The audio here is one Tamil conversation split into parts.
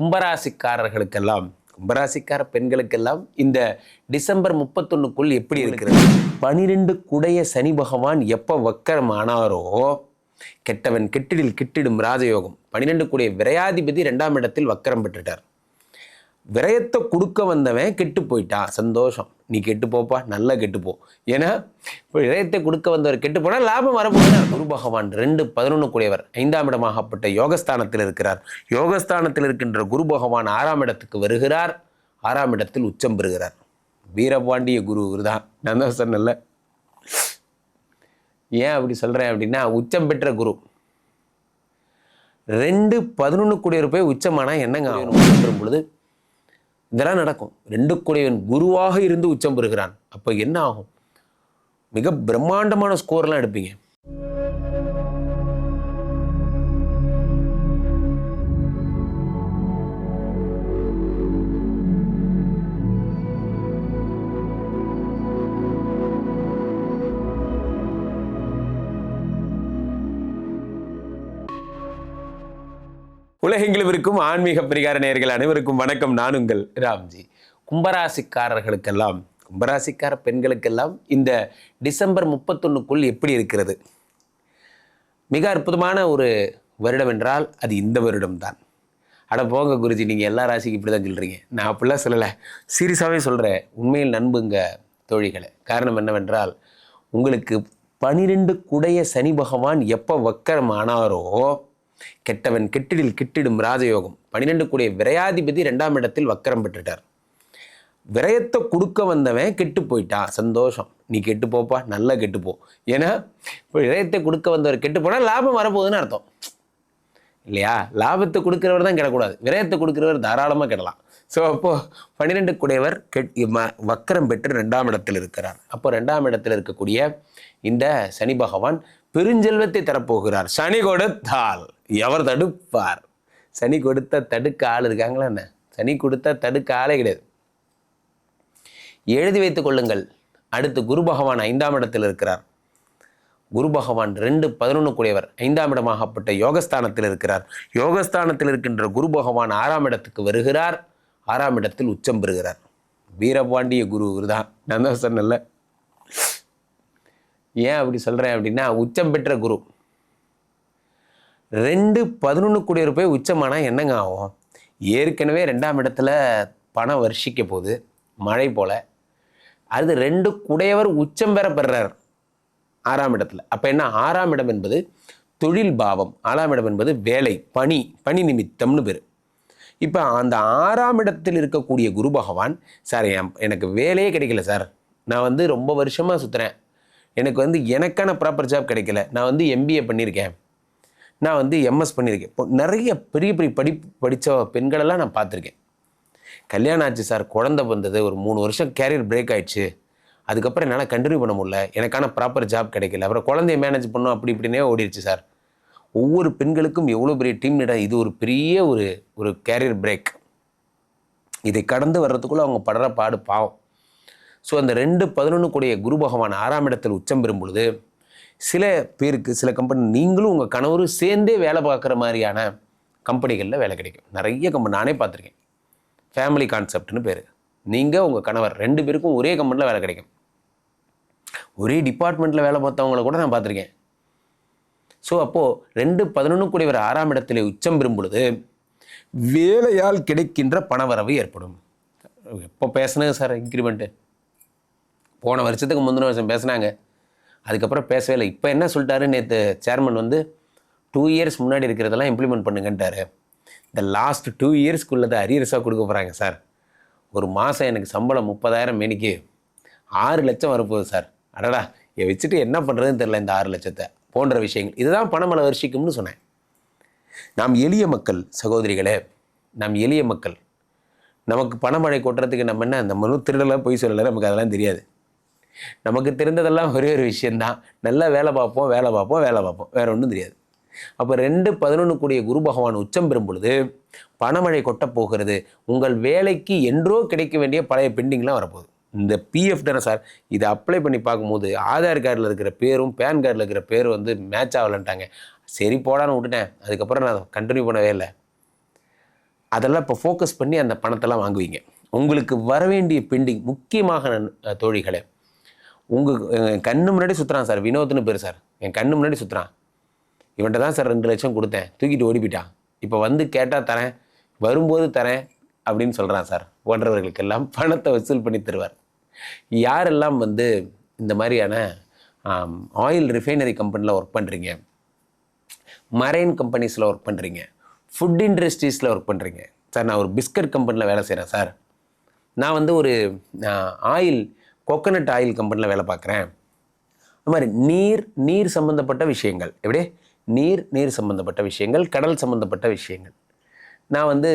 கும்பராசிக்காரர்களுக்கெல்லாம் கும்பராசிக்கார பெண்களுக்கெல்லாம் இந்த டிசம்பர் முப்பத்தொன்னுக்குள் எப்படி இருக்கிறது? பனிரெண்டு குடைய சனி பகவான் எப்போ வக்கரம் ஆனாரோ கெட்டவன் கெட்டிடில் கிட்டிடும் ராஜயோகம். பனிரெண்டு குடைய விரையாதிபதி ரெண்டாம் இடத்தில் வக்கரம் பெற்றுட்டார். விரயத்தை கொடுக்க வந்தவன் கெட்டு போயிட்டான் சந்தோஷம். நீ கெட்டு போப்பா நல்லா கெட்டு போ. ஏன்னா இப்போ விரயத்தை கொடுக்க வந்தவர் கெட்டு போனால் லாபம் வரப்போகுது குரு பகவான் ரெண்டு பதினொன்று கூடியவர் ஐந்தாம் இடமாகப்பட்ட யோகஸ்தானத்தில் இருக்கிறார். யோகஸ்தானத்தில் இருக்கின்ற குரு பகவான் ஆறாம் இடத்துக்கு வருகிறார். ஆறாம் இடத்தில் உச்சம் பெறுகிறார். வீரபாண்டிய குரு தான் நான் தான் ஏன் அப்படி சொல்கிறேன் அப்படின்னா உச்சம் பெற்ற குரு. ரெண்டு பதினொன்று கூடியவர் போய் உச்சமானால் என்னங்க ஆகும்? பொழுது இதெல்லாம் நடக்கும். ரெண்டு கூடியவன் குருவாக இருந்து உச்சம் பெறுகிறான். அப்போ என்ன ஆகும்? மிக பிரம்மாண்டமான ஸ்கோர்லாம் எடுப்பீங்க. உலகெங்கிலும் இருக்கும் ஆன்மீக பரிகார நேயர்கள் அனைவருக்கும் வணக்கம். நான் உங்கள் ராம்ஜி. கும்பராசிக்காரர்களுக்கெல்லாம் கும்பராசிக்கார பெண்களுக்கெல்லாம் இந்த டிசம்பர் முப்பத்தொன்னுக்குள் எப்படி இருக்கிறது? மிக அற்புதமான ஒரு வருடம் என்றால் அது இந்த வருடம்தான். அட போங்க குருஜி நீங்கள் எல்லா ராசிக்கு இப்படி தான் சொல்கிறீங்க நான் அப்படிலாம் சொல்லலை. சீரியஸாகவே சொல்கிறேன் உண்மையில் நண்புங்க தோழிகளை. காரணம் என்னவென்றால் உங்களுக்கு பனிரெண்டு குடைய சனி பகவான் எப்போ வக்கரம் ஆனாரோ கெட்டவன் கெட்டிடில் கிட்டிடும் ராஜயோகம். பன்னிரெண்டு கூடிய விரையாதிபதி ரெண்டாம் இடத்தில் வக்கரம் பெற்றுட்டார். விரயத்தை கொடுக்க வந்தவன் கெட்டு போயிட்டான் சந்தோஷம். நீ கெட்டு போப்பா நல்லா கெட்டு போ. ஏன்னா இப்போ விரயத்தை கொடுக்க வந்தவர் கெட்டு போனால் லாபம் வரப்போகுதுன்னு அர்த்தம். இல்லையா? லாபத்தை கொடுக்குறவர் தான் கிடக்கூடாது. விரயத்தை கொடுக்குறவர் தாராளமாக கிடலாம். ஸோ அப்போது பன்னிரெண்டு குடையவர் கெட் வக்கரம் பெற்று ரெண்டாம் இடத்தில் இருக்கிறார். அப்போ ரெண்டாம் இடத்தில் இருக்கக்கூடிய இந்த சனி பகவான் பெருஞ்செல்வத்தை தரப்போகிறார். சனி கொடுத்தால். எவர் தடுப்பார்? சனி கொடுத்த தடுக்க ஆள் இருக்காங்களா என்ன? சனி கொடுத்த தடுக்க ஆளே கிடையாது. எழுதி வைத்துக் கொள்ளுங்கள். அடுத்து குரு பகவான் ஐந்தாம் இடத்தில் இருக்கிறார். குரு பகவான் ரெண்டு பதினொன்று கூடியவர் ஐந்தாம் இடமாகப்பட்ட யோகஸ்தானத்தில் இருக்கிறார். யோகஸ்தானத்தில் இருக்கின்ற குரு பகவான் ஆறாம் இடத்துக்கு வருகிறார். ஆறாம் இடத்தில் உச்சம் பெறுகிறார். வீரபாண்டிய குரு தான் நான் தான் சொன்னல ஏன் அப்படி சொல்கிறேன் அப்படின்னா உச்சம் பெற்ற குரு. ரெண்டு பதினொன்று கோடி போய் உச்சமானால் என்னங்க ஆகும்? ஏற்கனவே ரெண்டாம் இடத்துல பணம் வருஷிக்க போகுது மழை போல். அது ரெண்டு குடையவர் உச்சம் பெற பெறார் ஆறாம் இடத்துல. அப்போ என்ன? ஆறாம் இடம் என்பது தொழில் பாவம் ஆறாம் இடம் என்பது வேலை பணி பணி நிமித்தம்னு பேர். இப்போ அந்த ஆறாம் இடத்தில் இருக்கக்கூடிய குரு பகவான் சார் என் எனக்கு வேலையே கிடைக்கல சார். நான் வந்து ரொம்ப வருஷமாக சுற்றுறேன் எனக்கு வந்து எனக்கான ப்ராப்பர் ஜாப் கிடைக்கல. நான் வந்து எம்பிஏ பண்ணியிருக்கேன் நான் வந்து எம்எஸ் பண்ணியிருக்கேன் இப்போ நிறைய பெரிய பெரிய படி படித்த பெண்களெல்லாம் நான் பார்த்துருக்கேன். கல்யாணம் ஆச்சு சார் குழந்தை வந்தது ஒரு மூணு வருஷம் கேரியர் பிரேக் ஆயிடுச்சு. அதுக்கப்புறம் என்னால் கண்டினியூ பண்ண முடியல. எனக்கான ப்ராப்பர் ஜாப் கிடைக்கல. அப்புறம் குழந்தைய மேனேஜ் பண்ணோம் அப்படி இப்படின்னே ஓடிடுச்சு சார் ஒவ்வொரு பெண்களுக்கும் எவ்வளோ பெரிய டீம் லீடர் இது ஒரு பெரிய ஒரு ஒரு கேரியர் பிரேக் இதை கடந்து வர்றதுக்குள்ளே அவங்க படுற பாடு பாவம். ஸோ அந்த ரெண்டு பதினொன்று கூடிய குரு பகவான் ஆறாம் இடத்தில் உச்சம் பெறும் பொழுது சில பேருக்கு சில கம்பெனி நீங்களும் உங்கள் கணவரும் சேர்ந்தே வேலை பார்க்குற மாதிரியான கம்பெனிகளில் வேலை கிடைக்கும். நிறைய கம்பெனி நானே பார்த்துருக்கேன். ஃபேமிலி கான்செப்ட்னு பேர். நீங்கள் உங்கள் கணவர் ரெண்டு பேருக்கும் ஒரே கம்பெனியில் வேலை கிடைக்கும். ஒரே டிபார்ட்மெண்ட்டில் வேலை பார்த்தவங்கள கூட நான் பார்த்துருக்கேன். ஸோ அப்போது ரெண்டு பதினொன்று கூடியவர் ஆறாம் இடத்துல உச்சம் பெறும் பொழுது வேலையால் கிடைக்கின்ற பணவரவு ஏற்படும். எப்போ பேசுனது சார் இன்க்ரிமெண்ட்டு போன வருஷத்துக்கு முந்தின வருஷம் பேசுனாங்க. அதுக்கப்புறம் பேசவே இல்லை. இப்போ என்ன சொல்லிட்டாரு? நேற்று சேர்மன் வந்து டூ இயர்ஸ் முன்னாடி இருக்கிறதெல்லாம் இம்ப்ளிமெண்ட் பண்ணுங்கன்ட்டாரு. இந்த லாஸ்ட் டூ இயர்ஸ்க்குள்ளதை அரியர்ஸாக கொடுக்க போகிறாங்க சார் ஒரு மாதம் எனக்கு சம்பளம் முப்பதாயிரம் மேனிக்கு. ஆறு லட்சம் வரப்போகுது சார் அடடா இதை வச்சுட்டு என்ன பண்ணுறதுன்னு தெரில இந்த ஆறு லட்சத்தை. போன்ற விஷயங்கள். இதுதான் பணமலை வருஷிக்கும்னு சொன்னேன். நாம் எளிய மக்கள் சகோதரிகளே நாம் எளிய மக்கள். நமக்கு பணமழை கொட்டுறதுக்கு நம்ம என்ன அந்த மனு திருடலாம் பொய் சொல்லலை? நமக்கு அதெல்லாம் தெரியாது. நமக்கு தெரிந்ததெல்லாம் ஒரே ஒரு விஷயந்தான் நல்லா வேலை பார்ப்போம் வேலை பார்ப்போம் வேலை பார்ப்போம். வேறு ஒன்றும் தெரியாது. அப்போ ரெண்டு பதினொன்று கூடிய குரு பகவான் உச்சம் பெறும் பொழுது பணமழை கொட்டப் போகிறது. உங்கள் வேலைக்கு என்றோ கிடைக்க வேண்டிய பழைய பெண்டிங்லாம் வரப்போகுது. இந்த பிஎஃப் தானே சார்? இதை அப்ளை பண்ணி பார்க்கும்போது ஆதார் கார்டில் இருக்கிற பேரும் பேன் கார்டில் இருக்கிற பேரும் வந்து மேட்ச் ஆகலன்ட்டாங்க. சரி போடான்னு விட்டுட்டேன். அதுக்கப்புறம் நான் கண்டினியூ பண்ணவே இல்லை. அதெல்லாம் இப்போ ஃபோக்கஸ் பண்ணி அந்த பணத்தெல்லாம் வாங்குவீங்க. உங்களுக்கு வர வேண்டிய பெண்டிங் முக்கியமாக நான் தோழிகளே உங்கள் என் கண்ணு முன்னாடி சுற்றுறான் சார் வினோத்னு பேர் சார். என் கண்ணு முன்னாடி சுற்றுறான் இவன்கிட்ட தான் சார் ரெண்டு லட்சம் கொடுத்தேன். தூக்கிட்டு ஓடி போயிட்டான் இப்போ வந்து கேட்டால் தரேன் வரும்போது தரேன் அப்படின்னு சொல்கிறான் சார். போன்றவர்களுக்கெல்லாம் பணத்தை வசூல் பண்ணி தருவார். யாரெல்லாம் வந்து இந்த மாதிரியான ஆயில் ரிஃபைனரி கம்பெனியில் ஒர்க் பண்ணுறீங்க மரைன் கம்பெனிஸில் ஒர்க் பண்ணுறீங்க ஃபுட் இண்டஸ்ட்ரீஸில் ஒர்க் பண்ணுறீங்க சார் நான் ஒரு பிஸ்கட் கம்பெனியில் வேலை செய்கிறேன் சார். நான் வந்து ஒரு ஆயில் கோகனட் ஆயில் கம்பெனியில் வேலை பார்க்குறேன். அது மாதிரி நீர் நீர் சம்மந்தப்பட்ட விஷயங்கள். எப்படி? நீர் நீர் சம்மந்தப்பட்ட விஷயங்கள் கடல் சம்மந்தப்பட்ட விஷயங்கள். நான் வந்து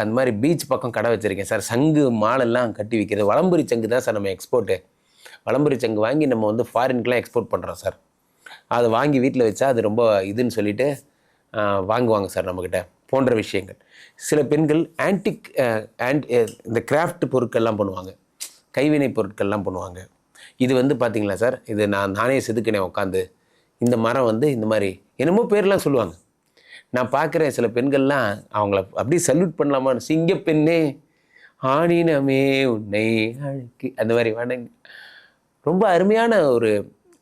அந்த மாதிரி பீச் பக்கம் கடை வச்சுருக்கேன் சார். சங்கு மாலெல்லாம் கட்டி விற்கிறது வளம்புரி சங்கு தான் சார் நம்ம எக்ஸ்போர்ட்டு வளம்புரி சங்கு வாங்கி நம்ம வந்து ஃபாரின்க்கெலாம் எக்ஸ்போர்ட் பண்ணுறோம் சார். அதை வாங்கி வீட்டில் வச்சா அது ரொம்ப இதுன்னு சொல்லிட்டு வாங்குவாங்க சார் நம்மக்கிட்ட போன்ற விஷயங்கள். சில பெண்கள் ஆன்டிக் ஆன்ட் இந்த கிராஃப்ட் பொருட்கள்லாம் பண்ணுவாங்க. கைவினை பொருட்கள்லாம் பண்ணுவாங்க. இது வந்து பார்த்தீங்களா சார்? இது நான் நானே செதுக்கினேன் உட்காந்து இந்த மரம் வந்து இந்த மாதிரி என்னமோ பேர்லாம் சொல்லுவாங்க. நான் பார்க்குறேன் சில பெண்கள்லாம் அவங்கள அப்படியே சல்யூட் பண்ணலாமா? சிங்க பெண்ணே ஆணினமே உன்னை அழைக்கு. அந்த மாதிரி வணங்க. ரொம்ப அருமையான ஒரு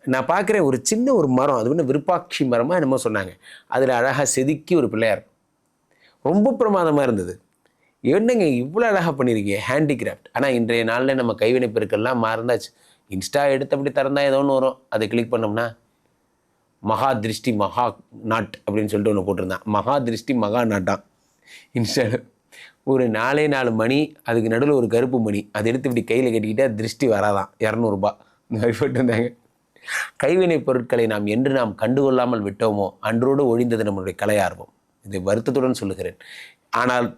நான் பார்க்குறேன் ஒரு சின்ன ஒரு மரம். அது வந்து விருப்பாட்சி மரமாக என்னமோ சொன்னாங்க. அதில் அழகாக செதுக்கி ஒரு பிள்ளையார் ரொம்ப பிரமாதமாக இருந்தது. என்னங்க இவ்வளோ அழகாக பண்ணியிருக்கீங்க ஹேண்டிகிராஃப்ட் ஆனால் இன்றைய நாளில் நம்ம கைவினை பொருட்கள்லாம் மறந்தாச்சு. இன்ஸ்டா எடுத்து அப்படி திறந்தால் ஏதோ ஒன்று வரும். அதை கிளிக் பண்ணோம்னா மகா திருஷ்டி மகா நாட் அப்படின்னு சொல்லிட்டு ஒன்று போட்டிருந்தான். மகா திருஷ்டி மகா நாட்டான் இன்ஸ்டாவில் ஒரு நாலே நாலு மணி அதுக்கு நடுவில் ஒரு கருப்பு மணி. அதை எடுத்து இப்படி கையில் கட்டிக்கிட்டால் திருஷ்டி வராதான். இரநூறுபா. இந்த மாதிரி போட்டிருந்தாங்க. கைவினை பொருட்களை நாம் என்று நாம் கண்டுகொள்ளாமல் விட்டோமோ? அன்றோடு ஒழிந்தது நம்மளுடைய கலையார்வம் இதை வருத்தத்துடன் சொல்லுகிறேன். ஆனால்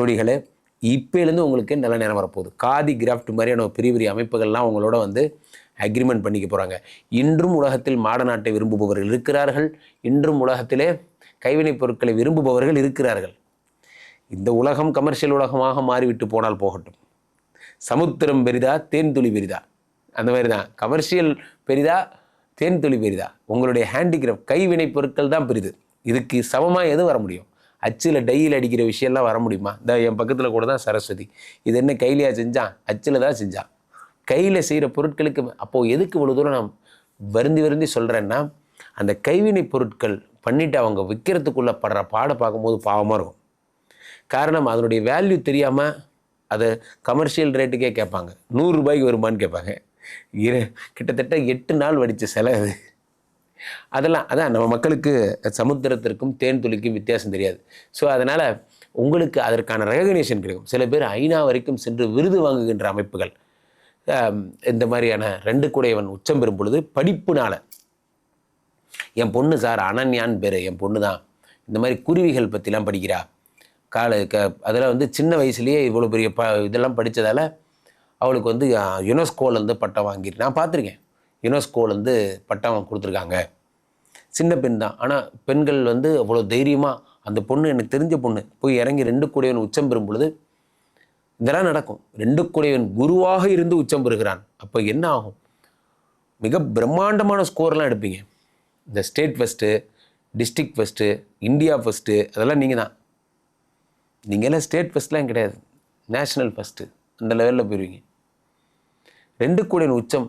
தோழிகளே இப்போலேருந்து உங்களுக்கு நல்ல நேரம் வரப்போகுது. காதி கிராஃப்ட் மாதிரியான பெரிய பெரிய அமைப்புகள்லாம் உங்களோட வந்து அக்ரிமெண்ட் பண்ணிக்க போகிறாங்க இன்றும் உலகத்தில் மாட நாட்டை விரும்புபவர்கள் இருக்கிறார்கள். இன்றும் உலகத்திலே கைவினைப் பொருட்களை விரும்புபவர்கள் இருக்கிறார்கள். இந்த உலகம் கமர்ஷியல் உலகமாக மாறிவிட்டு போனால் போகட்டும். சமுத்திரம் பெரிதா தேன் துளி பெரிதா? அந்த மாதிரி தான் கமர்ஷியல் பெரிதா தேன் துளி பெரிதா? உங்களுடைய ஹேண்டிகிராஃப்ட் கைவினைப் பொருட்கள் தான் பெரிது. இதுக்கு சமமாக எது வர முடியும்? அச்சில் டையில் அடிக்கிற விஷயம்லாம் வர முடியுமா? இந்த என் பக்கத்தில் கூட தான் சரஸ்வதி. இது என்ன கையிலையா செஞ்சான் அச்சில் தான் செஞ்சான் கையில் செய்கிற பொருட்களுக்கு அப்போது எதுக்கு இவ்வளோ தூரம் நான் வருந்தி வருந்தி சொல்கிறேன்னா அந்த கைவினை பொருட்கள் பண்ணிவிட்டு அவங்க விற்கிறதுக்குள்ளே படுற பாடை பார்க்கும்போது பாவமாக இருக்கும். காரணம் அதனுடைய வேல்யூ தெரியாமல் அதை கமர்ஷியல் ரேட்டுக்கே கேட்பாங்க. நூறு ரூபாய்க்கு வருமான்னு கேட்பாங்க. இரு கிட்டத்தட்ட எட்டு நாள் வடித்த செலவு அது. அதெல்லாம் அதான் நம்ம மக்களுக்கு சமுத்திரத்திற்கும் தேன் துளிக்கும் வித்தியாசம் தெரியாது. ஸோ அதனால் உங்களுக்கு அதற்கான ரெகக்னேஷன் கிடைக்கும். சில பேர் ஐநா வரைக்கும் சென்று விருது வாங்குகின்ற அமைப்புகள். இந்த மாதிரியான ரெண்டு குடையவன் உச்சம் பெறும் பொழுது படிப்புனால் என் பொண்ணு சார் அனன்யான்னு பேர் என் பொண்ணு தான் இந்த மாதிரி குருவிகள் பற்றிலாம் படிக்கிறா. கால க அதெல்லாம் வந்து சின்ன வயசுலேயே இவ்வளோ பெரிய ப இதெல்லாம் படித்ததால் அவளுக்கு வந்து யுனெஸ்கோலேருந்து பட்டம் வாங்கிட்டு நான் பார்த்துருக்கேன். யுனெஸ்கோலேருந்து பட்டம் கொடுத்துருக்காங்க. சின்ன பெண் தான். ஆனால் பெண்கள் வந்து அவ்வளோ தைரியமாக அந்த பொண்ணு எனக்கு தெரிஞ்ச பொண்ணு போய் இறங்கி ரெண்டு கூடையவன் உச்சம் பெறும் பொழுது இதெல்லாம் நடக்கும். ரெண்டு கூடையவன் குருவாக இருந்து உச்சம் பெறுகிறான். அப்போ என்ன ஆகும்? மிக பிரம்மாண்டமான ஸ்கோர்லாம் எடுப்பீங்க. இந்த state first district first India first அதெல்லாம் நீங்கள் தான். நீங்கள் எல்லாம் ஸ்டேட் ஃபஸ்ட்லாம் கிடையாது. நேஷ்னல் ஃபஸ்ட்டு அந்த லெவலில் போயிடுவீங்க ரெண்டு கூடையின் உச்சம்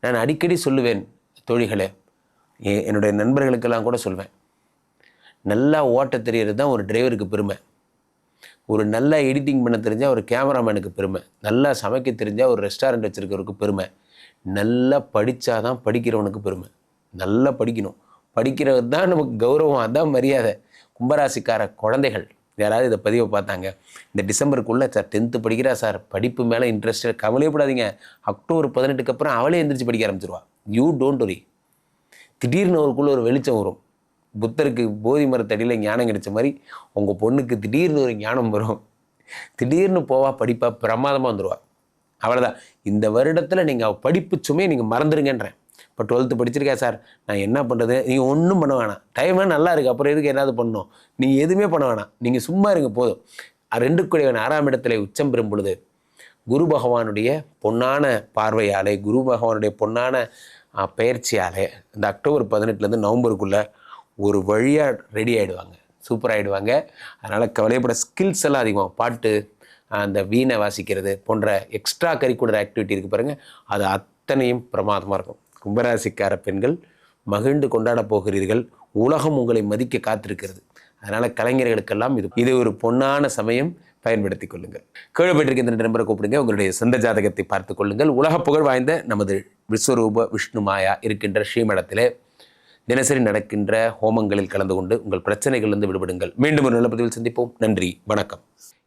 நான் அடிக்கடி சொல்லுவேன் தோழிகளே. எ- என்னுடைய நண்பர்களுக்கெல்லாம் கூட சொல்வேன். நல்லா ஓட்ட தெரியறது தான் ஒரு டிரைவருக்கு பெருமை. ஒரு நல்லா எடிட்டிங் பண்ண தெரிஞ்சால் ஒரு கேமராமேனுக்கு பெருமை. நல்லா சமைக்க தெரிஞ்சால் ஒரு ரெஸ்டாரண்ட் வச்சுருக்கிறவருக்கு பெருமை. நல்லா படித்தா தான் படிக்கிறவனுக்கு பெருமை. நல்லா படிக்கணும். படிக்கிறது தான் நமக்கு கௌரவம் அதான் மரியாதை. கும்பராசிக்கார குழந்தைகள். யாராவது இதை பதிவை பார்த்தாங்க. இந்த டிசம்பருக்குள்ளே சார் டென்த்து படிக்கிறா சார். படிப்பு மேலே இன்ட்ரெஸ்ட் கவலையப்படாதீங்க அக்டோபர் பதினெட்டுக்கு அப்புறம் அவளே எந்திரிச்சு படிக்க ஆரம்பிச்சிருவா. யூ டோன்ட் ஒரி திடீர்னு அவருக்குள்ளே ஒரு வெளிச்சம் வரும். புத்தருக்கு போதி மரத்தடியில் ஞானம் கிடைச்ச மாதிரி உங்கள் பொண்ணுக்கு திடீர்னு ஒரு ஞானம் வரும். திடீர்னு போவா படிப்பா பிரமாதமாக வந்துடுவா அவ்வளோதான் இந்த வருடத்தில் நீங்கள் படிப்பு சுமையை நீங்கள் மறந்துடுங்கன்றேன் இப்போ டுவெல்த்து படிச்சிருக்கா சார். நான் என்ன பண்ணுறது நீங்கள் ஒன்றும் பண்ண வேணாம். டைமே நல்லா இருக்குது அப்புறம் எதுக்கு ஏதாவது பண்ணணும் நீங்கள் எதுவுமே பண்ண வேணாம். நீங்கள் சும்மா இருங்க போதும். ரெண்டு குடையவன் ஆறாம் இடத்துல உச்சம் பெறும் பொழுது குரு பகவானுடைய பொன்னான பார்வையாலே குரு பகவானுடைய பொன்னான பயிற்சியாலே இந்த அக்டோபர் பதினெட்டுலேருந்து நவம்பருக்குள்ளே ஒரு வழியாக ரெடி ஆகிடுவாங்க சூப்பராகிடுவாங்க அதனால் கவலைப்பட ஸ்கில்ஸ் எல்லாம் அதிகமாக பாட்டு அந்த வீணை வாசிக்கிறது போன்ற எக்ஸ்ட்ரா கரிக்குலர் ஆக்டிவிட்டி இருக்குது பாருங்கள் அது அத்தனையும் பிரமாதமாக இருக்கும். கும்பராசிக்கார பெண்கள் மகிழ்ந்து கொண்டாட போகிறீர்கள். உலகம் உங்களை மதிக்க காத்திருக்கிறது. அதனால் கலைஞர்களுக்கெல்லாம் இது இது ஒரு பொன்னான சமயம். பயன்படுத்தி கொள்ளுங்கள். கீழே போயிட்டு இந்த நம்பரை கூப்பிடுங்க. உங்களுடைய சொந்த ஜாதகத்தை பார்த்து கொள்ளுங்கள். உலக புகழ் வாய்ந்த நமது விஸ்வரூப விஷ்ணு மாயா இருக்கின்ற ஸ்ரீமடத்திலே தினசரி நடக்கின்ற ஹோமங்களில் கலந்து கொண்டு உங்கள் பிரச்சனைகளிலிருந்து விடுபடுங்கள். மீண்டும் ஒரு நல்ல பதிவில் சந்திப்போம். நன்றி. வணக்கம்.